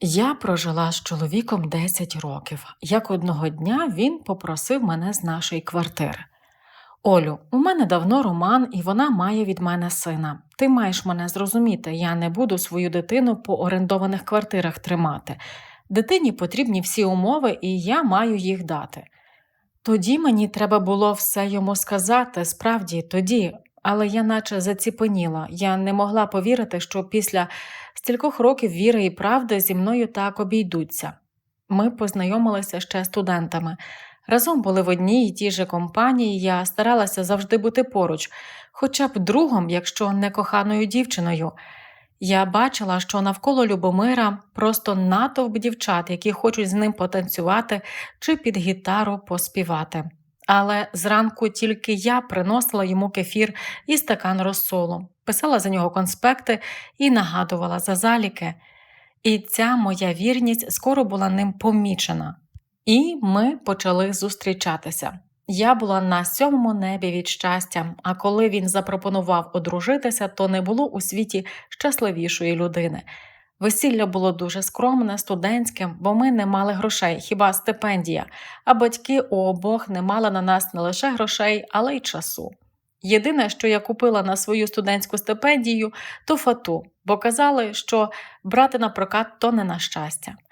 Я прожила з чоловіком 10 років. Як одного дня він попросив мене з нашої квартири. Олю, у мене давно роман, і вона має від мене сина. Ти маєш мене зрозуміти, я не буду свою дитину по орендованих квартирах тримати. Дитині потрібні всі умови, і я маю їх дати. Тоді мені треба було все йому сказати, справді тоді, але я наче заціпеніла. Я не могла повірити, що після стількох років віри і правди зі мною так обійдуться. Ми познайомилися ще студентами. Разом були в одній і тій же компанії, я старалася завжди бути поруч, хоча б другом, якщо не коханою дівчиною. Я бачила, що навколо Любомира просто натовп дівчат, які хочуть з ним потанцювати чи під гітару поспівати. Але зранку тільки я приносила йому кефір і стакан розсолу, писала за нього конспекти і нагадувала за заліки. І ця моя вірність скоро була ним помічена. І ми почали зустрічатися. Я була на сьомому небі від щастя, а коли він запропонував одружитися, то не було у світі щасливішої людини. Весілля було дуже скромне, студентським, бо ми не мали грошей, хіба стипендія, а батьки у обох не мали на нас не лише грошей, але й часу. Єдине, що я купила на свою студентську стипендію, то фату, бо казали, що брати на прокат то не на щастя.